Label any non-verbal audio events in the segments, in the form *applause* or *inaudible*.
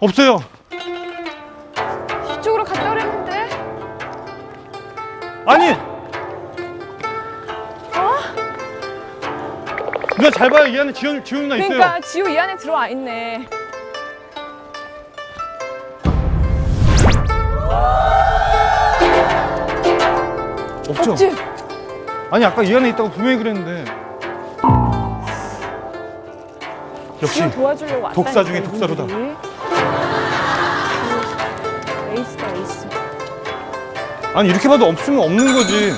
없어요. 이쪽으로 갔다 그랬는데. 아니. 누나 잘 봐요. 이 안에 지훈 지훈 누나 있어요. 그러니까 지호 이 안에 들어와 있네. 없죠. 없지? 아니 아까 이 안에 있다고 분명히 그랬는데. 역시 도와주려고 왔다. 독사 중에 독사로다. 아니 이렇게 봐도 없으면 없는 거지.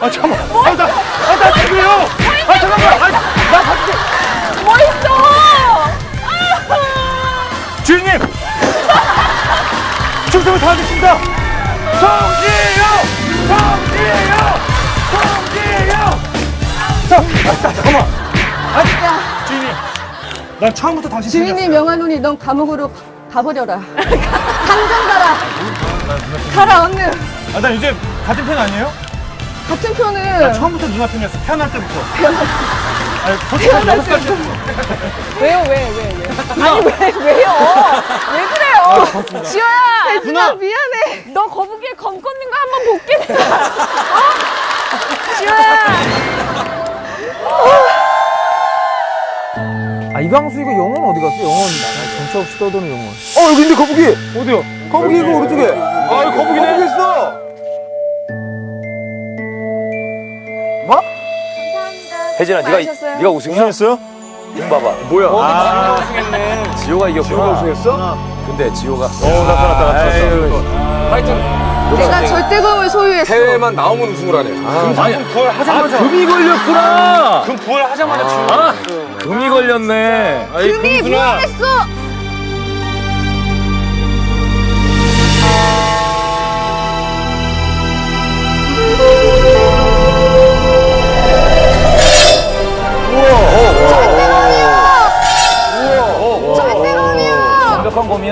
아 잠깐만. 아 나 아나 지금요. 아 잠깐만. 아, 나 가지고. 뭐 있어? 주인님. 충성을 다하겠습니다. 성지요. 성지요. 성지요. 자, 아, 자, 잠깐만. 아, 주인님. 난 처음부터 당신 주인이 편이었어요. 명하노니 넌 감옥으로 가버려라. *laughs* 당장 가라. 가라 얼른. 아, 나 이제 같은 편 아니에요? 같은 나 편은 처음부터 누나 편이었어. 태어날 때부터. 아니, 솔직히 살 때부터. 왜요 왜 왜 왜, 아니 왜 왜요? 왜 그래요? 지호야. 누나 미안해. 너 거북이에 검 꽂는 거 한번 볼게 내가. *laughs* 어? 지호야. 아 이광수 이거 영혼 어디 갔어? 영혼 아, 정처 없이 떠도는 영혼. 어 여기 있는데 거북이. 어디요? 거북이 이거 오른쪽에. 아 이거 거북이네. 거북이 있어. 혜진아, 네가 많으셨어요? 네가 우승이야? 무슨했어요? 눈 봐봐. 뭐야? 아, 지호가 이겼구나. 지호가 우승했어? 근데 지호가. 어 나타났다 나타났어. 하여튼 내가 절대검을 소유했어. 해외만 나오면 우승을 하네. 아, 아니, 부활 하자마자. 금이 걸렸구나. 금 부활 하자마자 아, 금이 걸렸네. 금이. 부활했어.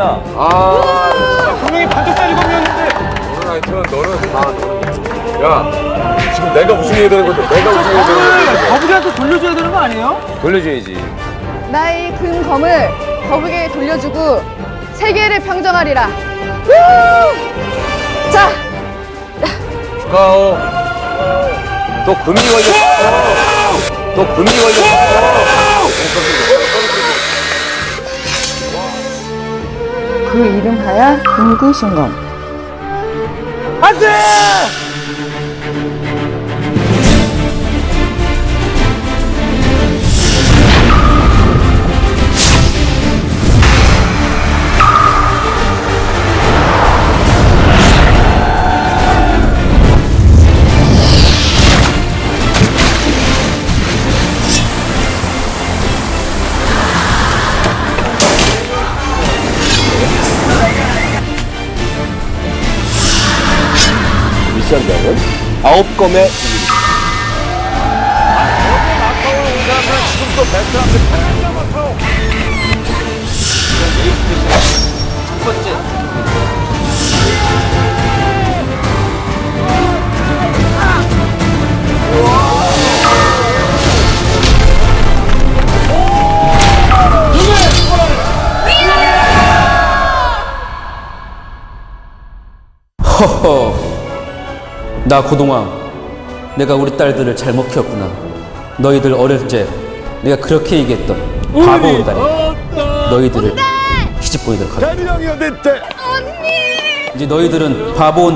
검이야. 아 분명히 반쪽짜리 검이었는데. 너는 하여튼 너는 아 야, 지금 내가 우승해야 되는 건데 내가 우승해야 되는 건데. 거북이한테 돌려줘야 되는 거 아니에요? 돌려줘야지. 나의 금검을 거북이에게 돌려주고 세계를 평정하리라. 우! 자, 축하하오. 또 금이 걸렸어. 또 금이 걸렸어. 이름하야 금구신검. 미션명은 아홉 검의 허허, 나 고동왕, 내가 우리 딸들을 잘못 키웠구나. 너희들 어릴 적 내가 그렇게 얘기했던 바보 온다니. 너희들을 시집 보이도록 하겠다. 있대? 이제 너희들은 바보 온다.